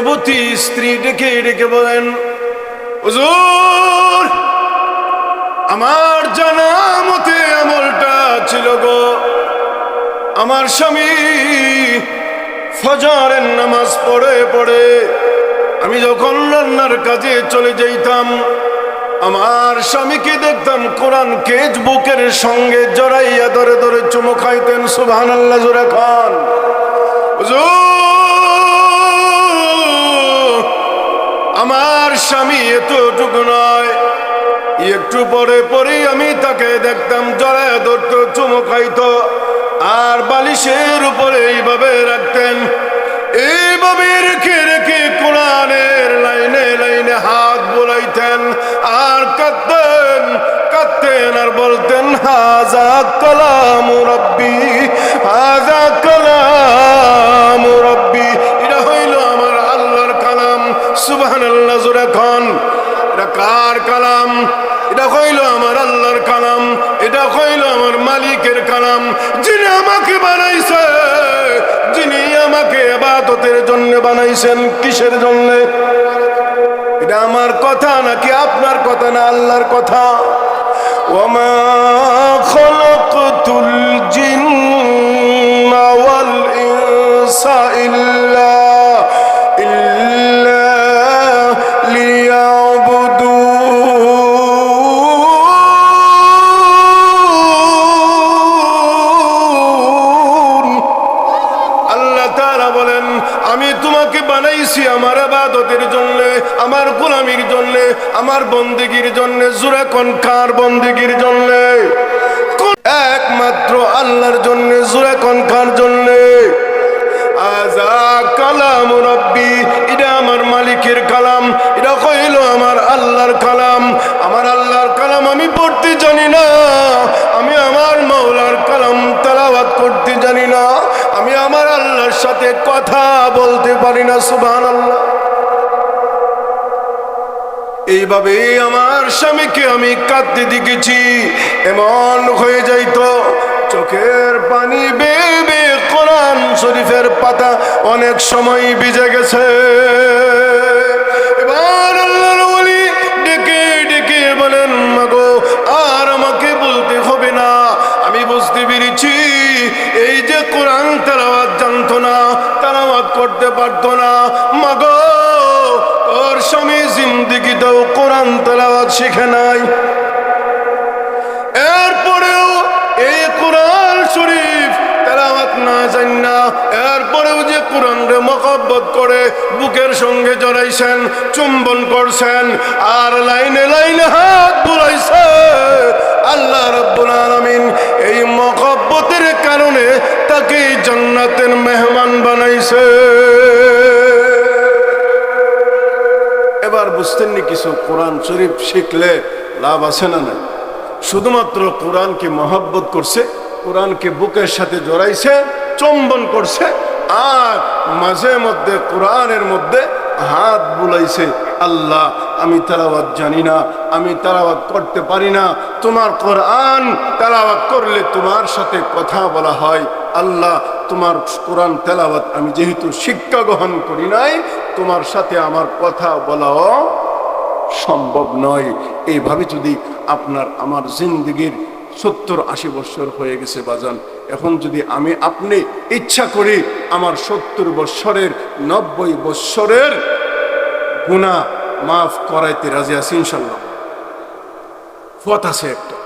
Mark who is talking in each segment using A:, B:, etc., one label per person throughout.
A: যুবতী স্ত্রী ডেকে ডেকে বলেন আমার জানা মতে আমলটা ছিল গো। আমার স্বামী ফজরের নামাজ পড়ে পড়ে। আমি যখন রান্নার কাজে চলে যাইতাম আমার স্বামীকে দেখতাম কোরআন কেজ বুকের সঙ্গে জড়াইয়া ধরে ধরে চুমো খাইতেন সুবহান আল্লাহ জোরে খান। হুজুর, আমার স্বামী এতটুকু নয়। একটু পরে পরে আমি তাকে দেখতাম জড়ায় ধরতো, চুমো খাইতো, আর বালিশের উপরে এইভাবে রাখতেন। এইভাবে রেখে রেখে কোরআনের লাইনে লাইনে হাত বোলাইতেন, আর কাঁদতেন কাঁদতেন, আর বলতেন, হাজা কালাম রব্বি, হাজা কালাম আবাদতের জন্য বানাইছেন, কিসের জন্য? এটা আমার কথা নাকি আপনার কথা না আল্লাহর কথা? ওমা জিন্না ওয়াল ইনসা ইল্লা তাআলা বলেন, আমি তোমাকে বানাইছি আমার আবাদতের জন্য, আমার গোলামির জন্য, আমার বন্দেগীর জন্য জোরে কোন কার বন্দেগীর জন্য। একমাত্র আল্লাহর জন্য জোরে কোন কার জন্য। আজা কালাম এটা আমার মালিকের কালাম, এটা আমার আল্লাহর কালাম। আমার আল্লাহর কালাম আমি পড়তে জানি না, আমি আমার মৌলার কালাম করতে জানি না। সাথে কথা বলতে পারি না সুবাহ এইভাবে আমার স্বামীকে আমি কাঁদতে দিকেছি এমন হয়ে যাইত, চোখের পানি বেবে কোরআন শরীফের পাতা অনেক সময় ভিজে গেছে। পারতো মাগো স্বামী কোরআন শিখে নাই। এরপরেও এই কোরআন শরীফ তেলাওয়াত না না, এরপরেও যে মকব্বত করে বুকের সঙ্গে জড়াইছেন, চুম্বন করছেন, আর লাইনে লাইনে হাত বুলাইছে, আল্লাহ রাব্বুল আলামিন এই মকব্বতের কারণে তাকে জান্নাতের মেহমান বানাইছে। বুঝতেননি কিছু? কোরআন শরীফ শিখলে লাভ আছে না নাই? শুধুমাত্র কোরআনকে মহব্বত করছে, কোরআনকে বুকের সাথে জড়াইছে, চম্বন করছে, আর মাঝে মধ্যে কোরআনের মধ্যে হাত বুলাইছে, আল্লাহ, আমি তালাবাদ জানি না, আমি তালাবাদ করতে পারি না, তোমার কোরআন তালাবাদ করলে তোমার সাথে কথা বলা হয়, আল্লাহ তোমার কোরআন তেলাওয়াত আমি যেহেতু শিক্ষা গ্রহণ করি নাই, তোমার সাথে আমার কথা বলাও সম্ভব নয়। এইভাবে যদি আপনার, আমার জিন্দগির সত্তর আশি বৎসর হয়ে গেছে বাজান, এখন যদি আমি আপনি ইচ্ছা করি আমার সত্তর বৎসরের নব্বই বৎসরের গুণা মাফ করাইতে রাজি আছি ইনশাল্লাহ পথ আছে একটা।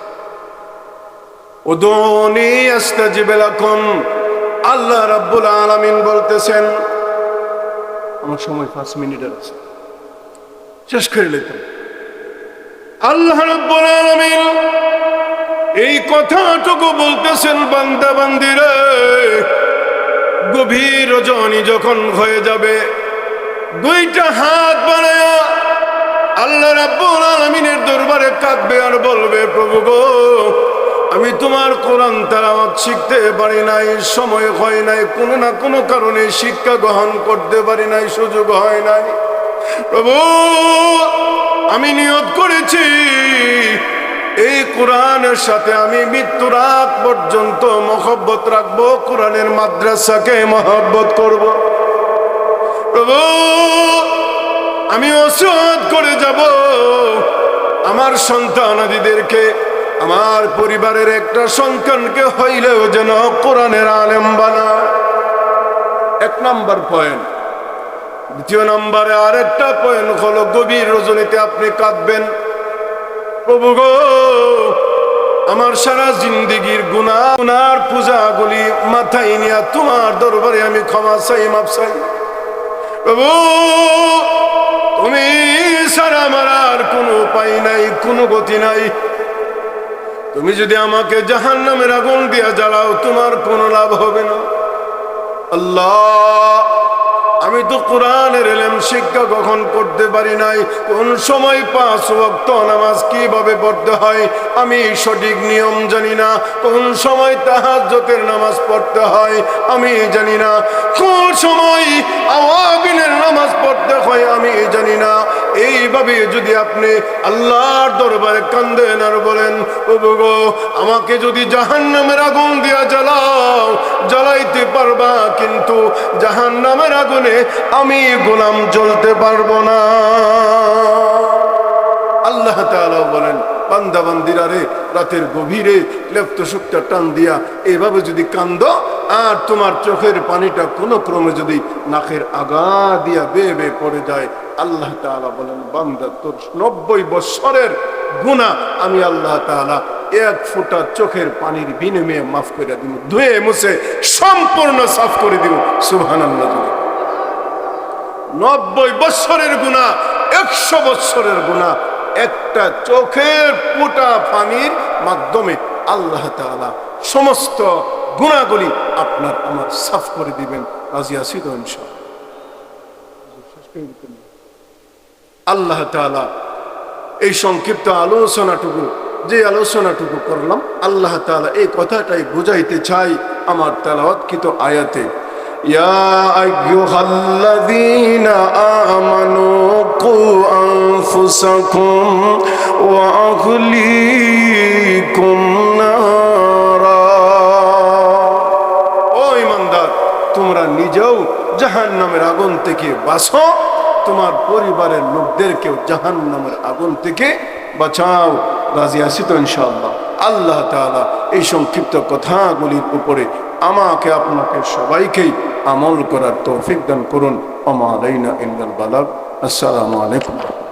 A: উদনি আস্তাজিব লাকুম আল্লাহ রাব্বুল আলামিন বলতেছেন আমার সময় পাঁচ মিনিটের আছে। শেষ করে নিতাম আল্লাহ রাব্বুল আলামিন এই কথাটুকু বলতেছেন বান্দা বান্দিরে গভীর রজনী যখন হয়ে যাবে দুইটা হাত বানায়া আল্লাহ রাব্বুল আলামিনের দরবারে কাঁদবে আর বলবে প্রভু গো আমি তোমার কোরআন তালাওয়াত শিখতে পারি নাই, সময় হয় নাই, কোনো না কোনো কারণে শিক্ষা গ্রহণ করতে পারি নাই, সুযোগ হয় নাই। প্রভু, আমি নিয়ত করেছি। এই কোরআনের সাথে আমি মৃত্যুর আগ পর্যন্ত মহব্বত রাখব, কোরআনের মাদ্রাসাকে মহব্বত করব। প্রভু, আমি ওসিয়ত করে যাব। আমার সন্তানাদিদেরকে আমার পরিবারের একটা সন্তানকে হইলেও যেন কোরআনের আলেম বানায় এক নাম্বার পয়েন্ট দ্বিতীয় নম্বরে আরেকটা পয়েন্ট হলো গভীর রজনীতে আপনি কাঁদবেন। প্রভু গো, আমার সারা জিন্দিগির গুণা গুনার পূজাগুলি মাথায় নিয়ে তোমার দরবারে আমি ক্ষমা চাই মাপ চাই। প্রভু, তুমি সারা আমার আর কোনো উপায় নাই, কোনো গতি নাই। তুমি যদি আমাকে জাহান নামের আগুন দিয়া জ্বালাও, তোমার কোনো লাভ হবে না। আল্লাহ, আমি তো কোরআনের এলেম শিক্ষা কখন করতে পারি নাই। কোন সময় পাঁচ ওয়াক্ত নামাজ কীভাবে পড়তে হয়, আমি সঠিক নিয়ম জানি না। কোন সময় তাহাজ্জতের নামাজ পড়তে হয়, আমি জানি না। কোন সময় আওয়াবিনের নামাজ পড়তে হয়, আমি জানি না। এইভাবে যদি আপনি আল্লাহর দরবারে কান্দেন আর আমাকে যদি জাহান নামের আগুন দিয়া জ্বালাও, জ্বালাইতে পারবা, কিন্তু জাহান নামের আগুনে আমি গোলাম জ্বলতে পারব না। আল্লাহ তাআলা বলেন, বান্দা রে, রাতের গভীরে লেপ্ত শুকটা টান দিয়া এভাবে যদি কান্দ, আর তোমার চোখের পানিটা কোনো ক্রমে যদি নাকের আগা দিয়া বেয়ে বেয়ে পড়ে যায়, আল্লাহ বলেন, বান্দা তোর নব্বই বৎসরের গুণা আমি আল্লাহ তাআলা এক ফোঁটা চোখের পানির বিনিময়ে মাফ করে দিব। ধুয়ে মুছে সম্পূর্ণ সাফ করে দিব। যদি নব্বই বৎসরের গুণা একশো বৎসরের গুণা একটা চোখের পুটা পানির মাধ্যমে আল্লাহ তাআলা সমস্ত গুণাগুলি আপনার আমার সাফ করে দিবেন। রাজি আছি তো ইনশাআল্লাহ। আল্লাহ তাআলা এই সংক্ষিপ্ত আলোচনাটুকু যে আলোচনাটুকু করলাম আল্লাহ তাআলা এই কথাটাই বুঝাইতে চাই আমার তেলাওয়াতকৃত আয়াতে يا أيها الذين آمنوا قوا أنفسكم وأهليكم نارا ও ইমানদার তোমরা নিজেও জাহান নামের আগুন থেকে বাঁচো তোমার পরিবারের লোকদেরকেও জাহান নামের আগুন থেকে বাঁচাও। রাজি আসি তো ইনশাআল্লাহ। আল্লাহ তালা এই সংক্ষিপ্ত কথাগুলির উপরে আমাকে, আপনাকে সবাইকেই আমল করার তৌফিক দান করুন। আমার ইল্লাল বালাগ। আসসালামু আলাইকুম।